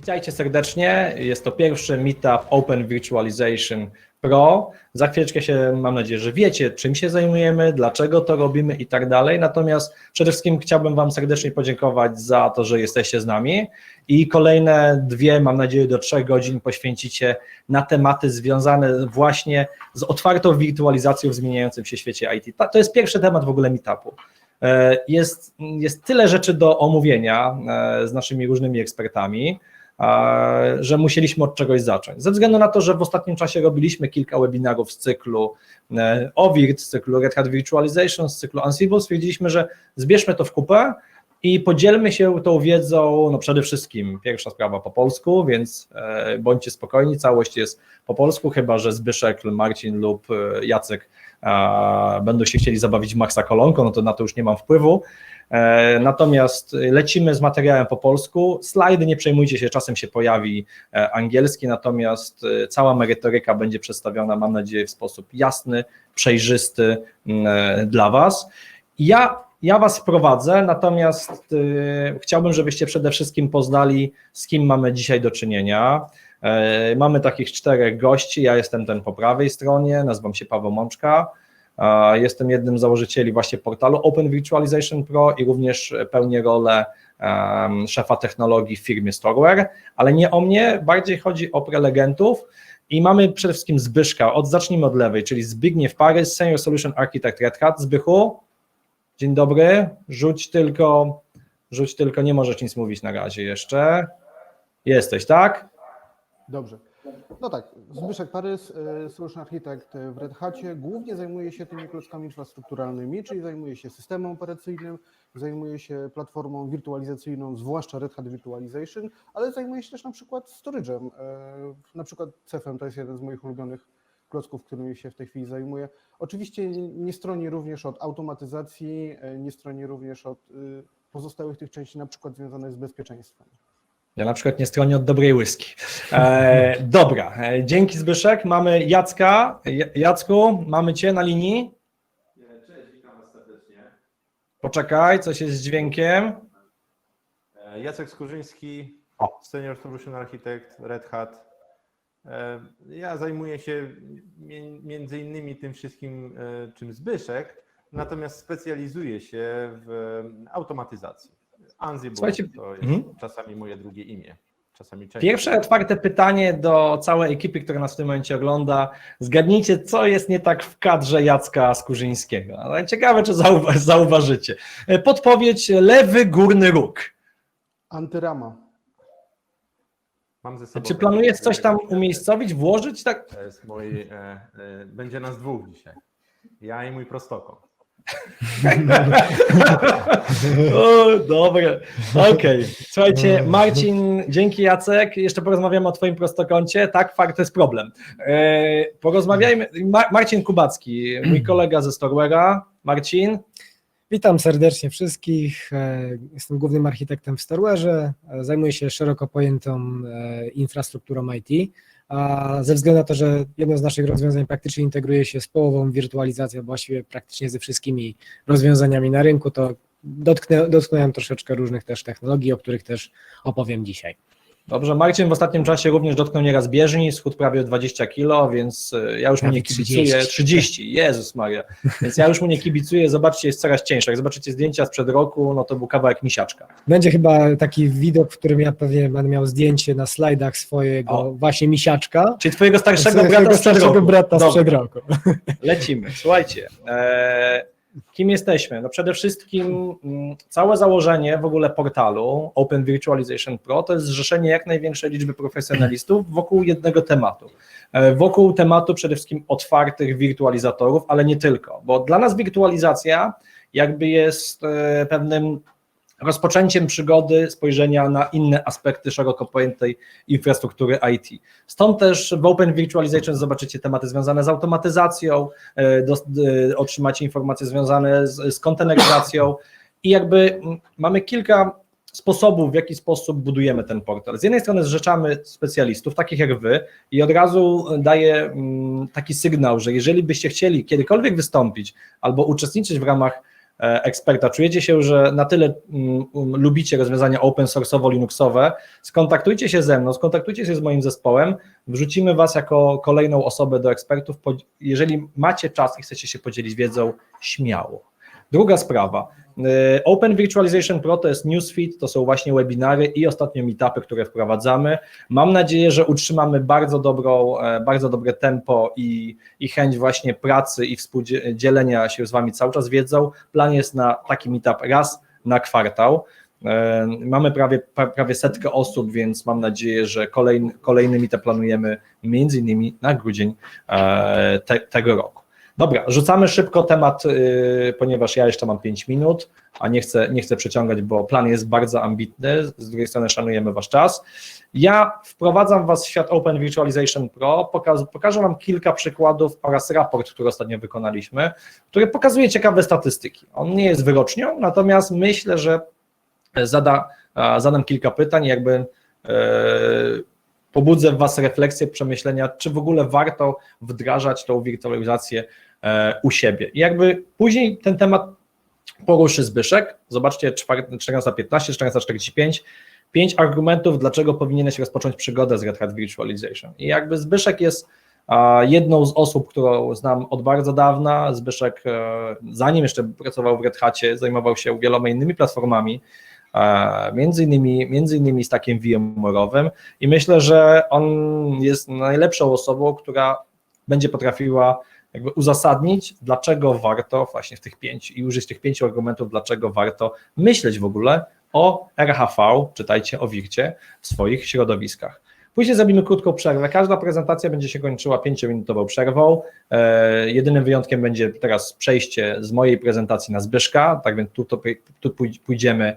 Witajcie serdecznie. Jest to pierwszy meetup Open Virtualization Pro. Za chwileczkę się, mam nadzieję, że wiecie, czym się zajmujemy, dlaczego to robimy i tak dalej. Natomiast przede wszystkim chciałbym Wam serdecznie podziękować za to, że jesteście z nami i kolejne dwie, mam nadzieję, do trzech godzin poświęcicie na tematy związane właśnie z otwartą wirtualizacją w zmieniającym się świecie IT. To jest pierwszy temat w ogóle meetupu. E, Jest, jest tyle rzeczy do omówienia e, z naszymi różnymi ekspertami, że musieliśmy od czegoś zacząć. Ze względu na to, że w ostatnim czasie robiliśmy kilka webinarów z cyklu e, OVIRT, z cyklu Red Hat Virtualization, z cyklu Ansible, stwierdziliśmy, że zbierzmy to w kupę i podzielmy się tą wiedzą, no przede wszystkim pierwsza sprawa po polsku, więc e, bądźcie spokojni, całość jest po polsku, chyba że Zbyszek, Marcin lub e, Jacek będą się chcieli zabawić Maxa Kolonką, no to na to już nie mam wpływu. E, Natomiast lecimy z materiałem po polsku. Slajdy, nie przejmujcie się, czasem się pojawi e, angielski, natomiast e, cała merytoryka będzie przedstawiona, mam nadzieję, w sposób jasny, przejrzysty dla Was. Ja, ja Was wprowadzę, natomiast chciałbym, żebyście przede wszystkim poznali, z kim mamy dzisiaj do czynienia. E, Mamy takich czterech gości. Ja jestem ten po prawej stronie, nazywam się Paweł Mączka. A, Jestem jednym z założycieli właśnie portalu Open Virtualization Pro i również pełnię rolę szefa technologii w firmie Storeware, ale nie o mnie, bardziej chodzi o prelegentów i mamy przede wszystkim Zbyszka, od, zacznijmy od lewej, czyli Zbigniew Parys, Senior Solution Architect Red Hat. Zbychu, dzień dobry, rzuć tylko, rzuć tylko, nie możesz nic mówić na razie jeszcze. Jesteś, tak? Dobrze. No tak, Zbyszek Parys, e, Solution Architect w Red Hacie, głównie zajmuje się tymi klockami infrastrukturalnymi, czyli zajmuje się systemem operacyjnym, zajmuje się platformą wirtualizacyjną, zwłaszcza Red Hat Virtualization, ale zajmuje się też na przykład storage'em. E, Na przykład Cefem to jest jeden z moich ulubionych klocków, którymi się w tej chwili zajmuję. Oczywiście nie stroni również od automatyzacji, e, nie stroni również od y, pozostałych tych części, na przykład związanych z bezpieczeństwem. Ja na przykład nie stronię od dobrej whisky. E, dobra, e, dzięki Zbyszek. Mamy Jacka. Ja- Jacku, mamy Cię na linii. Cześć, witam Was serdecznie. Poczekaj, coś jest z dźwiękiem. E, Jacek Skurzyński, O. Senior Solution Architect Red Hat. E, Ja zajmuję się mie- między innymi tym wszystkim, e, czym Zbyszek, natomiast specjalizuję się w automatyzacji. Ansible Słuchajcie, to jest mhm. czasami moje drugie imię. Czasami częściej. Pierwsze otwarte pytanie do całej ekipy, która nas w tym momencie ogląda. Zgadnijcie, co jest nie tak w kadrze Jacka Skurzyńskiego. Ale ciekawe, czy zauwa- zauważycie. E, Podpowiedź lewy górny róg. Antyrama. Mam ze sobą Czy planujesz coś tam umiejscowić, włożyć? Tak? To jest mój, e, e, będzie nas dwóch dzisiaj. Ja i mój prostokąt. O, dobre. Okej. Słuchajcie, Marcin, dzięki Jacek. Jeszcze porozmawiamy o Twoim prostokącie. Tak, fakt, to jest problem. E, porozmawiajmy. Ma- Marcin Kubacki, mój kolega ze Storewera. Marcin, Witam serdecznie wszystkich. E, Jestem głównym architektem w Storeware. E, Zajmuję się szeroko pojętą infrastrukturą IT. A ze względu na to, że jedno z naszych rozwiązań praktycznie integruje się z połową wirtualizacji, właściwie praktycznie ze wszystkimi rozwiązaniami na rynku, to dotknę, dotknąłem troszeczkę różnych też technologii, o których też opowiem dzisiaj. Dobrze, Marcin w ostatnim czasie również dotknął nieraz bieżni, schód prawie o 20 kilo, więc e, ja już mu nie Prawie kibicuję. 30. 30, Jezus Maria. Więc ja już mu nie kibicuję. Zobaczcie, jest coraz cięższy. Jak zobaczycie zdjęcia sprzed roku, no to był kawałek misiaczka. Będzie chyba taki widok, w którym ja pewnie będę miał zdjęcie na slajdach swojego O. właśnie misiaczka. Czyli twojego starszego brata starszego brata sprzed roku. Lecimy. Słuchajcie, e, kim jesteśmy? No przede wszystkim mm, całe założenie w ogóle portalu Open Virtualization Pro to jest zrzeszenie jak największej liczby profesjonalistów wokół jednego tematu. E, Wokół tematu przede wszystkim otwartych wirtualizatorów, ale nie tylko, bo dla nas wirtualizacja jakby jest e, pewnym rozpoczęciem przygody spojrzenia na inne aspekty szeroko pojętej infrastruktury IT. Stąd też w Open Virtualization zobaczycie tematy związane z automatyzacją, e, e, otrzymacie informacje związane z, z i jakby mm, mamy kilka sposobów, w jaki sposób budujemy ten portal. Z jednej strony zrzeczamy specjalistów, takich jak wy, i od razu daję mm, taki sygnał, że jeżeli byście chcieli kiedykolwiek wystąpić albo uczestniczyć w ramach eksperta, czujecie się, że na tyle mm, um, lubicie rozwiązania open source'owo linuxowe, skontaktujcie się ze mną, skontaktujcie się z moim zespołem, wrzucimy Was jako kolejną osobę do ekspertów. Jeżeli macie czas i chcecie się podzielić wiedzą, śmiało. Druga sprawa. Y, Open Virtualization Pro to jest newsfeed, to są właśnie webinary i ostatnio meetupy, które wprowadzamy. Mam nadzieję, że utrzymamy bardzo, dobrą, e, bardzo dobre tempo i, i chęć właśnie pracy i współdzielenia się z Wami cały czas wiedzą. Plan jest na taki meetup raz na kwartał. E, Mamy prawie, pra- prawie setkę osób, więc mam nadzieję, że kolejny, kolejny meetup planujemy między innymi na grudzień e, te, tego roku. Dobra, rzucamy szybko temat, y, ponieważ ja jeszcze mam 5 minut, a nie chcę, nie chcę przeciągać, bo plan jest bardzo ambitny. Z drugiej strony szanujemy Wasz czas. Ja wprowadzam Was w świat Open Virtualization Pro, pokaż, pokażę Wam kilka przykładów oraz raport, który ostatnio wykonaliśmy, który pokazuje ciekawe statystyki. On nie jest wyrocznią, natomiast myślę, że zada, zadam kilka pytań, jakby e, pobudzę w Was refleksję, przemyślenia, czy w ogóle warto wdrażać tą wirtualizację u siebie. I jakby później ten temat poruszy Zbyszek, zobaczcie 14.15, 14.45, pięć argumentów, dlaczego powinieneś rozpocząć przygodę z Red Hat Virtualization. I jakby Zbyszek jest jedną z osób, którą znam od bardzo dawna. Zbyszek, e, zanim jeszcze pracował w Red Hacie, zajmował się wieloma innymi platformami, e, między innymi, między innymi z takim VMware'owym i myślę, że on jest najlepszą osobą, która będzie potrafiła jakby uzasadnić, dlaczego warto właśnie w tych pięć i użyć tych pięciu argumentów, dlaczego warto myśleć w ogóle o RHV, czytajcie o Wircie, w swoich środowiskach. Później zrobimy krótką przerwę. Każda prezentacja będzie się kończyła pięciominutową przerwą. E, jedynym wyjątkiem będzie teraz przejście z mojej prezentacji na Zbyszka, tak więc tu, to, tu pój- pójdziemy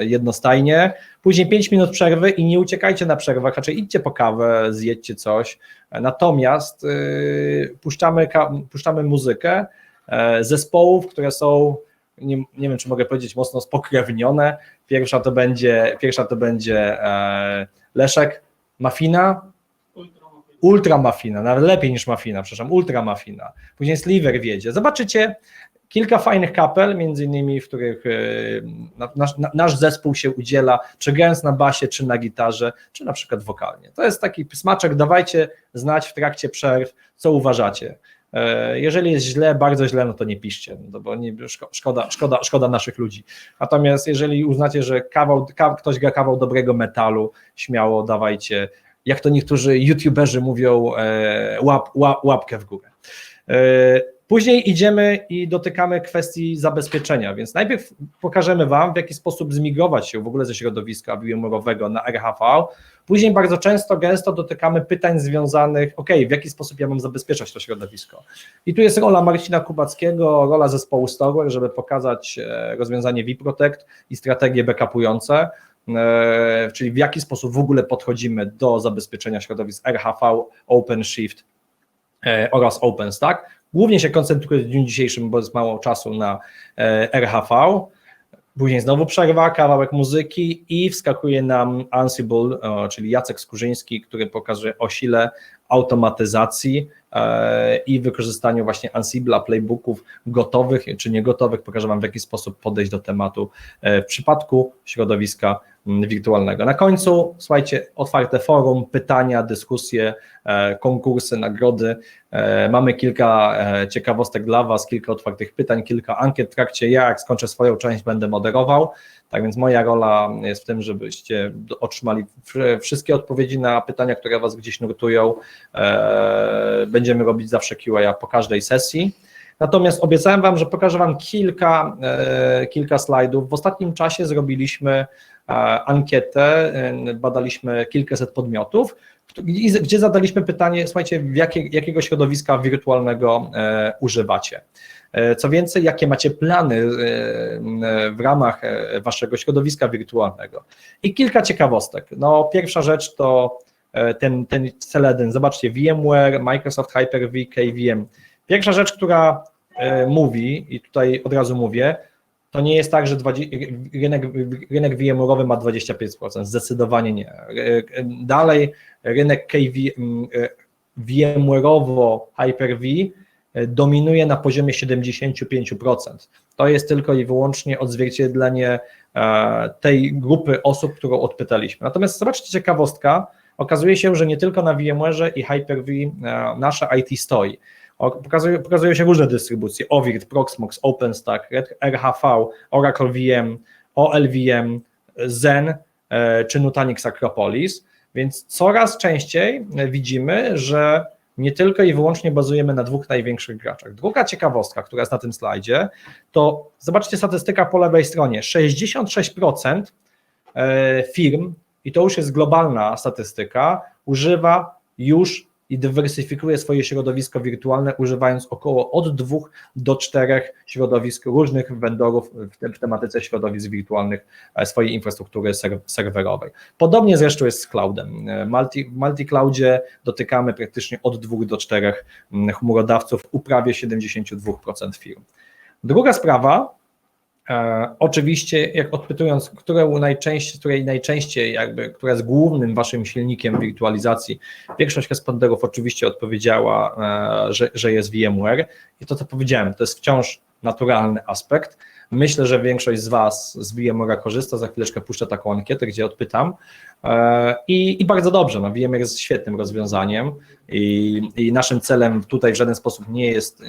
jednostajnie. Później 5 minut przerwy i nie uciekajcie na przerwach, raczej idźcie po kawę, zjedźcie coś. Natomiast y, puszczamy, puszczamy muzykę e, zespołów, które są, nie, nie wiem czy mogę powiedzieć, mocno spokrewnione. Pierwsza to będzie, pierwsza to będzie e, Leszek Mafina, Ultra Mafina, nawet lepiej niż Mafina, przepraszam, Ultra Mafina. Później Sliver wiedzie. Zobaczycie kilka fajnych kapel, między innymi, w których e, na- nasz, na- nasz zespół się udziela, czy grając na basie, czy na gitarze, czy na przykład wokalnie. To jest taki smaczek, dawajcie znać w trakcie przerw, co uważacie. E, Jeżeli jest źle, bardzo źle, no to nie piszcie, no bo nie, szko- szkoda, szkoda, szkoda naszych ludzi. Natomiast jeżeli uznacie, że kawał, ka, ktoś gra kawał dobrego metalu, śmiało dawajcie, jak to niektórzy youtuberzy mówią, e, łap, łap, łapkę w górę. Później idziemy i dotykamy kwestii zabezpieczenia, więc najpierw pokażemy Wam, w jaki sposób zmigrować się w ogóle ze środowiska VMware'owego na RHV. Później bardzo często, gęsto dotykamy pytań związanych, ok, w jaki sposób ja mam zabezpieczać to środowisko. I tu jest rola Marcina Kubackiego, rola zespołu Storeware, żeby pokazać e, rozwiązanie vProtect i strategie backupujące, e, czyli w jaki sposób w ogóle podchodzimy do zabezpieczenia środowisk RHV, OpenShift e, oraz OpenStack. Głównie się koncentruję w dniu dzisiejszym, bo jest mało czasu na e, RHV. Później znowu przerwa, kawałek muzyki i wskakuje nam Ansible, e, czyli Jacek Skurzyński, który pokaże o sile automatyzacji i wykorzystaniu właśnie Ansible'a, playbooków gotowych czy niegotowych. Pokażę Wam w jaki sposób podejść do tematu e, w przypadku środowiska mm, wirtualnego. Na końcu, słuchajcie, otwarte forum, pytania, dyskusje, e, konkursy, nagrody. E, Mamy kilka e, ciekawostek dla Was, kilka otwartych pytań, kilka ankiet w trakcie. Ja, jak skończę swoją część, będę moderował. Tak więc moja rola jest w tym, żebyście otrzymali wszystkie odpowiedzi na pytania, które Was gdzieś nurtują. E, Będziemy robić zawsze QA po każdej sesji. Natomiast obiecałem Wam, że pokażę Wam kilka, e, kilka slajdów. W ostatnim czasie zrobiliśmy e, ankietę, e, badaliśmy kilkaset podmiotów, gdzie zadaliśmy pytanie, słuchajcie, jakie, jakiego środowiska wirtualnego używacie. Co więcej, jakie macie plany w ramach waszego środowiska wirtualnego. I kilka ciekawostek. No, pierwsza rzecz to ten, ten Celedyn. Zobaczcie, VMware, Microsoft Hyper-V, KVM. Pierwsza rzecz, która e, mówi, i tutaj od razu mówię, to nie jest tak, że 20, rynek, rynek VMware'owy ma 25%, zdecydowanie nie. E, e, Dalej rynek KV, e, VMware'owo Hyper-V e, dominuje na poziomie 75%. To jest tylko i wyłącznie odzwierciedlenie e, tej grupy osób, którą odpytaliśmy. Natomiast zobaczcie ciekawostka, okazuje się, że nie tylko na VMware i Hyper-V e, nasze IT stoi. Pokazują, się różne dystrybucje, OVIRT, Proxmox, OpenStack, RHV, Oracle VM, OLVM, Zen e, czy Nutanix Acropolis, więc coraz częściej widzimy, że nie tylko i wyłącznie bazujemy na dwóch największych graczach. Druga ciekawostka, która jest na tym slajdzie, to zobaczcie statystyka po lewej stronie. 66% e, firm, i to już jest globalna statystyka, używa już i dywersyfikuje swoje środowisko wirtualne, używając około od dwóch do czterech środowisk różnych vendorów w, te, w tematyce środowisk wirtualnych e, swojej infrastruktury ser, serwerowej. Podobnie zresztą jest z cloudem. E, Multi, w multi-cloudzie dotykamy praktycznie od dwóch do czterech mm, chmurodawców u prawie 72% firm. Druga sprawa, oczywiście, jak odpytując, którą najczęściej, której najczęściej jakby, która jest głównym waszym silnikiem wirtualizacji, większość responderów oczywiście odpowiedziała, e, że, że jest VMware i to, co powiedziałem, to jest wciąż naturalny aspekt. Myślę, że większość z was z VMware'a korzysta, za chwileczkę puszczę taką ankietę, gdzie odpytam E, i, i bardzo dobrze, no VMware jest świetnym rozwiązaniem i, i naszym celem tutaj w żaden sposób nie jest,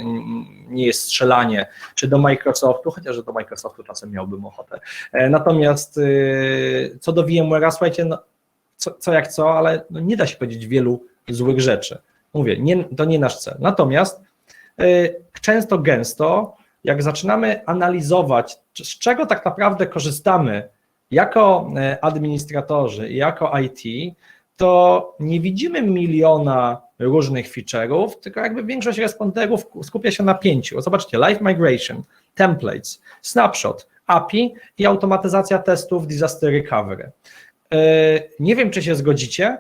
nie jest strzelanie czy do Microsoftu, chociaż do Microsoftu czasem miałbym ochotę. E, Natomiast y, co do VMware'a, słuchajcie, no, co, co jak co, ale no nie da się powiedzieć wielu złych rzeczy. Mówię, nie, to nie nasz cel. Natomiast y, często, gęsto, jak zaczynamy analizować, z czego tak naprawdę korzystamy jako e, administratorzy jako IT, to nie widzimy miliona różnych feature'ów, tylko jakby większość responderów skupia się na pięciu. Zobaczcie, live migration, templates, snapshot, API i automatyzacja testów disaster recovery. E, Nie wiem, czy się zgodzicie.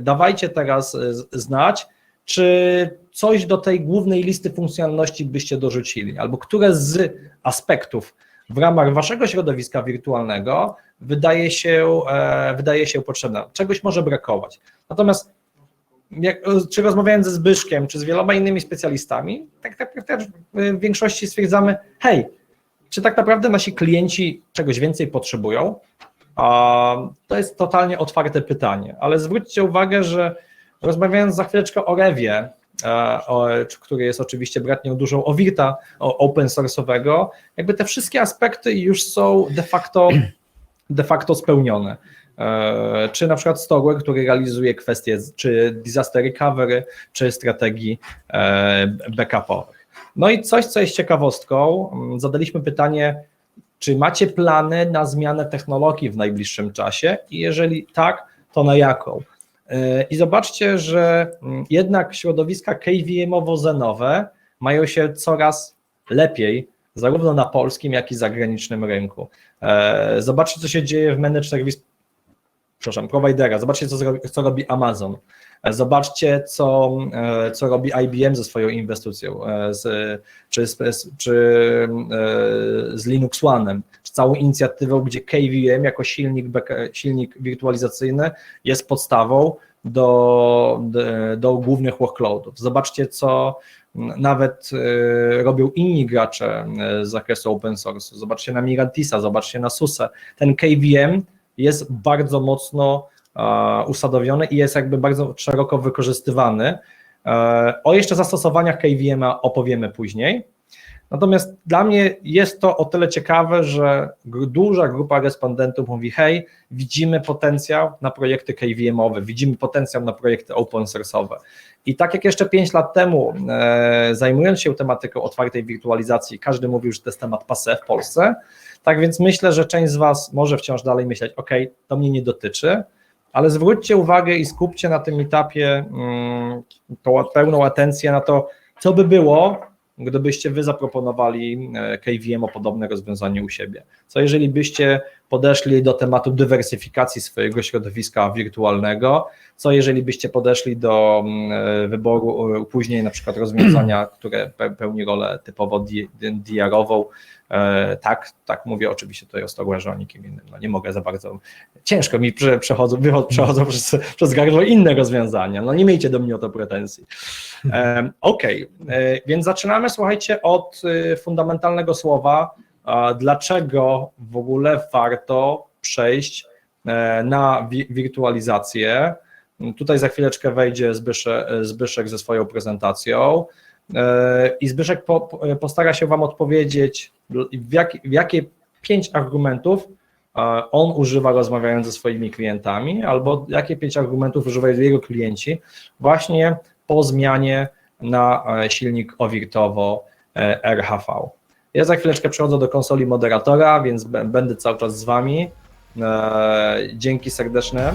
Dawajcie teraz e, znać, czy coś do tej głównej listy funkcjonalności byście dorzucili, albo które z aspektów w ramach waszego środowiska wirtualnego wydaje się, e, wydaje się potrzebne. Czegoś może brakować. Natomiast jak, czy rozmawiając ze Zbyszkiem, czy z wieloma innymi specjalistami, tak naprawdę w większości stwierdzamy, hej, czy tak naprawdę nasi klienci czegoś więcej potrzebują? A to jest totalnie otwarte pytanie, ale zwróćcie uwagę, że rozmawiając za chwileczkę o Rewie, e, który jest oczywiście bratnią dużą Owirta open source'owego, jakby te wszystkie aspekty już są de facto, de facto spełnione. E, Czy na przykład Storeware, który realizuje kwestie czy disaster recovery, czy strategii e, backupowych. No i coś, co jest ciekawostką, zadaliśmy pytanie, czy macie plany na zmianę technologii w najbliższym czasie i jeżeli tak, to na jaką? E, I zobaczcie, że mm, jednak środowiska KVM-owo-zenowe mają się coraz lepiej, zarówno na polskim, jak i zagranicznym rynku. E, Zobaczcie, co się dzieje w Managed Service, przepraszam, providera, zobaczcie, co, co robi Amazon, E, zobaczcie, co, e, co robi IBM ze swoją inwestycją, e, z, czy, z, czy z Linux One'em, czy całą inicjatywą, gdzie KVM jako silnik, silnik wirtualizacyjny jest podstawą do, do, do głównych workloadów. Zobaczcie, co nawet robią inni gracze z zakresu open source. Zobaczcie na Mirantisa, zobaczcie na SUSE. Ten KVM jest bardzo mocno usadowiony i jest jakby bardzo szeroko wykorzystywany. E, O jeszcze zastosowaniach KVM-a opowiemy później. Natomiast dla mnie jest to o tyle ciekawe, że duża grupa respondentów mówi: Hej, widzimy potencjał na projekty KVM-owe, widzimy potencjał na projekty open source'owe. I tak jak jeszcze 5 lat temu, e, zajmując się tematyką otwartej wirtualizacji, każdy mówił, że to jest temat passé w Polsce. Tak więc myślę, że część z Was może wciąż dalej myśleć: OK, to mnie nie dotyczy, ale zwróćcie uwagę i skupcie na tym etapie mm, tą pełną atencję na to, co by było, gdybyście Wy zaproponowali e, KVM o podobne rozwiązanie u siebie. Co jeżeli byście podeszli do tematu dywersyfikacji swojego środowiska wirtualnego, co jeżeli byście podeszli do mm, wyboru e, później na przykład rozwiązania, które pe- pełni rolę typowo DR-ową, e, tak, tak mówię oczywiście tutaj o Storage, o nikim innym, no nie mogę za bardzo, ciężko mi prze, przechodzą, przechodzą przez, przez gardło inne rozwiązania, no nie miejcie do mnie o to pretensji. E, Okej, e, więc zaczynamy, słuchajcie, od e, fundamentalnego słowa, dlaczego w ogóle warto przejść e, na wi- wirtualizację. Tutaj za chwileczkę wejdzie Zbyszek, Zbyszek ze swoją prezentacją. e, i Zbyszek po, po- postara się Wam odpowiedzieć, w, jak, w jakie pięć argumentów e, on używa rozmawiając ze swoimi klientami, albo jakie pięć argumentów używają jego klienci właśnie po zmianie na e, silnik OWIRTowo e, RHV. Ja za chwileczkę przechodzę do konsoli moderatora, więc będę cały czas z Wami. Dzięki serdeczne.